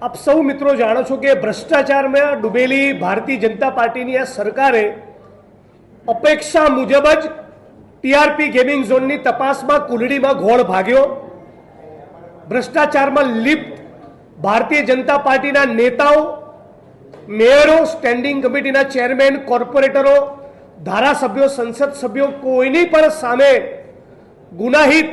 આપ સૌ મિત્રો જાણો છો કે ભ્રષ્ટાચારમાં ડૂબેલી ભારતીય જનતા પાર્ટીની આ સરકારે અપેક્ષા મુજબ જ ટીઆરપી ગેમિંગ ઝોનની તપાસમાં કુલડીમાં ઘોળ ભાગ્યો. ભ્રષ્ટાચારમાં લિપ્ત ભારતીય જનતા પાર્ટીના નેતાઓ, મેયરો, સ્ટેન્ડિંગ કમિટીના ચેરમેન, કોર્પોરેટરો, ધારાસભ્યો, સંસદ સભ્યો કોઈની પણ સામે ગુનાહિત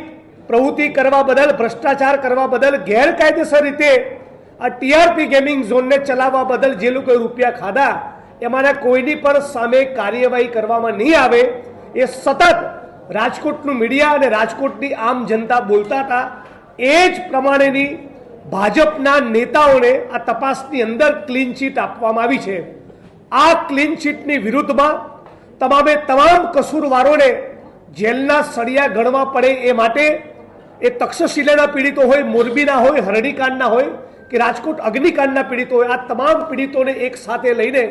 પ્રવૃત્તિ કરવા બદલ, ભ્રષ્ટાચાર કરવા બદલ ગેરકાયદેસર રીતે આ ટીઆરપી ગેમિંગ ઝોનને ચલાવવા બદલ જે લોકોએ રૂપિયા ખાધા, એમાંના કોઈની પણ સામે કાર્યવાહી કરવામાં નહીં આવે, એ સતત રાજકોટનું મીડિયા અને રાજકોટની આમ જનતા બોલતા હતા. એ જ પ્રમાણેની ભાજપના નેતાઓને આ તપાસની અંદર ક્લીન ચીટ આપવામાં આવી છે. આ ક્લીન ચીટની વિરુદ્ધમાં તમામે તમામ કસૂરવારોને જેલના સળિયા ગણવા પડે એ માટે એ તક્ષશિલાના પીડિતો હોય, મોરબીના હોય, હરણીકાંડના હોય કે રાજકોટ અગ્નિકાંડના પીડિતો આ તમામ પીડિતોને એક સાથે લઈને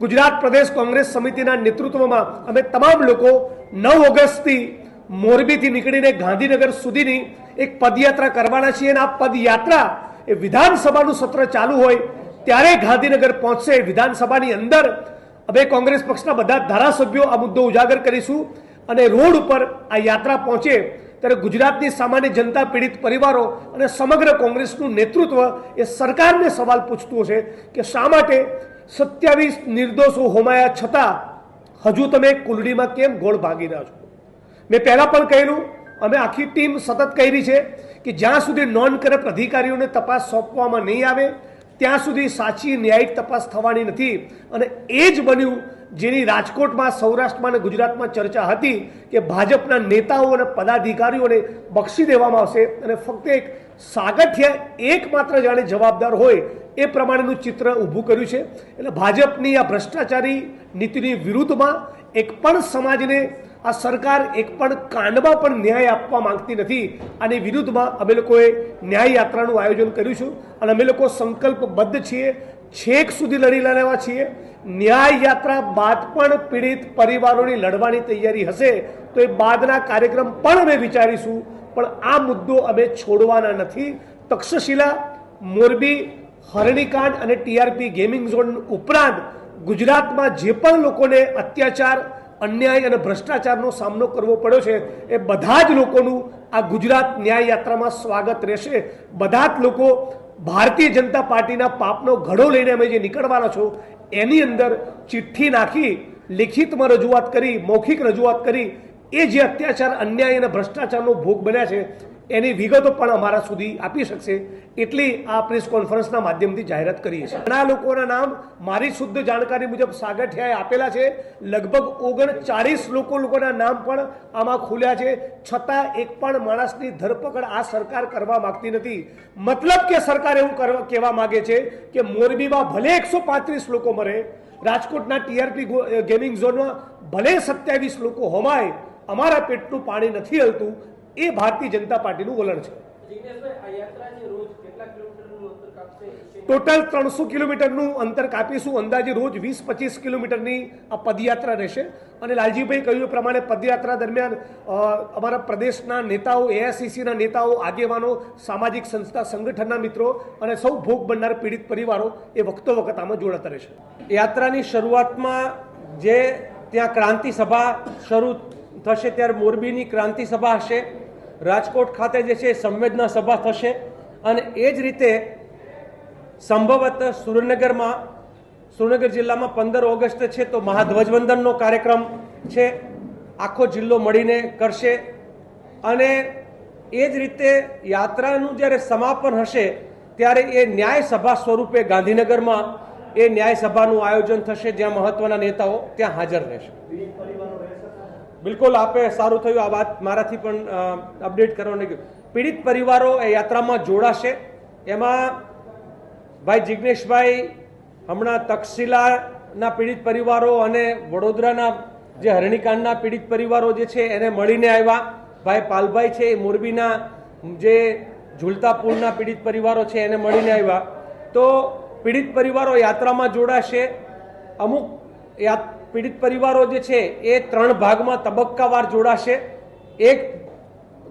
ગુજરાત પ્રદેશ કોંગ્રેસ સમિતિના નેતૃત્વમાં અમે તમામ લોકો નવ ઓગસ્ટથી મોરબીથી નીકળીને ગાંધીનગર સુધીની એક પદયાત્રા કરવાના છીએ અને આ પદયાત્રા એ વિધાનસભાનું સત્ર ચાલુ હોય ત્યારે ગાંધીનગર પહોંચશે. વિધાનસભાની અંદર અમે કોંગ્રેસ પક્ષના બધા ધારાસભ્યો આ મુદ્દો ઉજાગર કરીશું અને રોડ ઉપર આ યાત્રા પહોંચે. ત્યારે ગુજરાતની સામાન્ય જનતા પીડિત પરિવારો અને સમગ્ર કોંગ્રેસનું નેતૃત્વ એ સરકારને સવાલ પૂછતું હશે કે શા માટે સત્યાવીસ નિર્દોષો હોમાયા છતાં હજુ તમે કુલડીમાં કેમ ગોળ ભાગી રહ્યા છો? મેં પહેલાં પણ કહેલું, અમે આખી ટીમ સતત કહી છે કે જ્યાં સુધી નોન કરપ્ટ અધિકારીઓને તપાસ સોંપવામાં નહીં આવે ત્યાં સુધી સાચી ન્યાયિક તપાસ થવાની નથી અને એ જ બન્યું જેની રાજકોટમાં, સૌરાષ્ટ્રમાં અને ગુજરાતમાં ચર્ચા હતી કે ભાજપના નેતાઓ અને પદાધિકારીઓને બક્ષી દેવામાં આવશે અને ફક્ત એક સાગઠ્ય એકમાત્ર જાણે જવાબદાર હોય એ પ્રમાણેનું ચિત્ર ઊભું કર્યું છે. એટલે ભાજપની આ ભ્રષ્ટાચારી નીતિની વિરુદ્ધમાં એક પણ સમાજને આ સરકાર એક પણ કાંડમાં પણ ન્યાય આપવા માંગતી નથી અને વિરુદ્ધમાં અમે લોકોએ ન્યાય યાત્રાનું આયોજન કર્યું છે અને અમે લોકો સંકલ્પબદ્ધ છીએ, છેક સુધી લડી લેવા છીએ. ન્યાય યાત્રા બાદ પણ પીડિત પરિવારોની લડવાની તૈયારી હશે તો એ બાદના કાર્યક્રમ પણ અમે વિચારીશું. પણ આ મુદ્દો અમે છોડવાના નથી. તક્ષશિલા, મોરબી, હરણીકાંડ અને ટીઆરપી ગેમિંગ ઝોન ઉપરાંત ગુજરાતમાં જે પણ લોકોને અત્યાચાર અન્યાય અને ભ્રષ્ટાચારનો સામનો કરવો પડ્યો છે, એ બધા જ લોકોનું આ ગુજરાત ન્યાય યાત્રામાં સ્વાગત રહેશે. બધા જ લોકો ભારતીય જનતા પાર્ટીના પાપનો ઘડો લઈને અમે જે નીકળવાના છો, એની અંદર ચિઠ્ઠી નાખી, લિખિતમાં રજૂઆત કરી, મૌખિક રજૂઆત કરી, એ જે અત્યાચાર, અન્યાય અને ભ્રષ્ટાચારનો ભોગ બન્યા છે એની વિગતો પણ અમારા સુધી આપી શકશે એટલી આ પ્રેસ કોન્ફરન્સના માધ્યમથી જાહેરાત કરીએ છીએ. ઘણા લોકોના નામ મારી શુદ્ધ જાણકારી મુજબ સાગઠિયાએ આપેલા છે. લગભગ ઓગણચાળીસ લોકો લોકોના નામ પણ આમાં ખુલ્યા છે. છતાં એક પણ માણસની ધરપકડ આ સરકાર કરવા માગતી નથી. મતલબ કે સરકાર એવું કહેવા માગે છે કે મોરબીમાં ભલે એકસો પાંત્રીસ લોકો મરે, રાજકોટના ટીઆરપી ગેમિંગ ઝોનમાં ભલે સત્યાવીસ લોકો હોમાય, અમારા પેટનું પાણી નથી હલતું એ ભારતીય જનતા પાર્ટીનું વલણ છે. જિગ્નેશભાઈ આ યાત્રા જે રોજ કેટલા કિલોમીટરનું અંતર કાપશે? ટોટલ ત્રણસો કિલોમીટરનું અંતર કાપીશું. અંદાજે રોજ વીસ પચીસ કિલોમીટરની આ પદયાત્રા રહેશે. અને લાલજીભાઈ કહ્યું પ્રમાણે પદયાત્રા દરમિયાન અમારા પ્રદેશના નેતાઓ એઆઈસીસીના નેતાઓ આગેવાનો સામાજિક સંસ્થા સંગઠનના મિત્રો અને સૌ ભોગ બનનાર પીડિત પરિવારો એ વખતો વખત આમાં જોડાતા રહેશે. યાત્રાની શરૂઆતમાં જે ત્યાં ક્રાંતિ સભા શરૂ થશે ત્યારે મોરબીની ક્રાંતિ સભા હશે. રાજકોટ ખાતે જે છે સંવેદના સભા થશે અને એ જ રીતે સંભવત સુરેન્દ્રનગરમાં, સુરેન્દ્રનગર જિલ્લામાં પંદર ઓગસ્ટ છે તો મહાધ્વજવંદનનો કાર્યક્રમ છે. આખો જિલ્લો મળીને કરશે. અને એ જ રીતે યાત્રાનું જ્યારે સમાપન હશે, ત્યારે એ ન્યાય સભા સ્વરૂપે ગાંધીનગરમાં એ ન્યાય સભાનું આયોજન થશે, જ્યાં મહત્વના નેતાઓ ત્યાં હાજર રહેશે. બિલકુલ આપે, સારું થયું આ વાત મારાથી પણ અપડેટ કરવાની ગયું. પીડિત પરિવારો એ યાત્રામાં જોડાશે. એમાં ભાઈ જિગ્નેશભાઈ, હમણાં તક્ષશિલાના પીડિત પરિવારો અને વડોદરાના જે હરણીકાંડના પીડિત પરિવારો જે છે, એને મળીને આવ્યા. ભાઈ પાલભાઈ છે, એ મોરબીના જે ઝુલતા પુલના પીડિત પરિવારો છે, એને મળીને આવ્યા. તો પીડિત પરિવારો યાત્રામાં જોડાશે. અમુક યા- પીડિત પરિવારો જે છે, એ ત્રણ ભાગમાં તબક્કાવાર જોડાશે. એક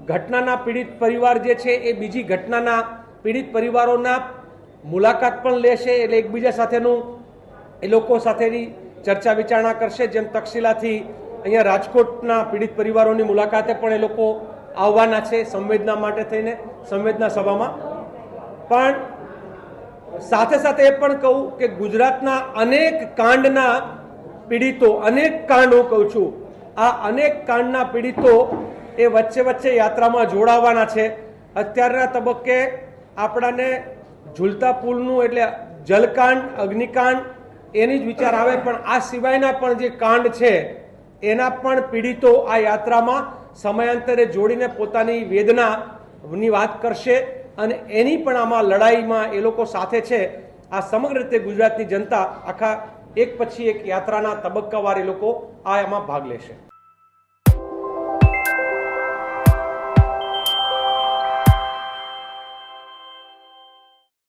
ઘટનાના પીડિત પરિવાર જે છે, એ બીજી ઘટનાના પીડિત પરિવારોના મુલાકાત પણ લેશે એટલે એકબીજા સાથેનું એ લોકો સાથેની ચર્ચા વિચારણા કરશે. જેમ તક્ષશિલાથી અહીંયા રાજકોટના પીડિત પરિવારોની મુલાકાતે પણ એ લોકો આવવાના છે સંવેદના માટે થઈને, સંવેદના સભામાં. પણ સાથે સાથે એ પણ કહું કે ગુજરાતના અનેક કાંડના પીડિતો અનેક કાંડ હું કહું છું. આ અનેક કાંડના પીડિતો એ વચ્ચે વચ્ચે યાત્રામાં જોડાવાના છે. અત્યારના તબક્કે આપણાને ઝૂલતા પુલનું એટલે જલકાંડ, અગ્નિકાંડ એની જ વિચાર આવે, પણ આ સિવાયના પણ જે કાંડ છે, એના પણ પીડિતો આ યાત્રામાં સમયાંતરે જોડીને પોતાની વેદનાની વાત કરશે અને એની પણ આમાં લડાઈમાં એ લોકો સાથે છે. આ સમગ્ર રીતે ગુજરાતની જનતા આખા એક પછી એક યાત્રાના તબક્કાવાર એ લોકો આ એમાં ભાગ લેશે.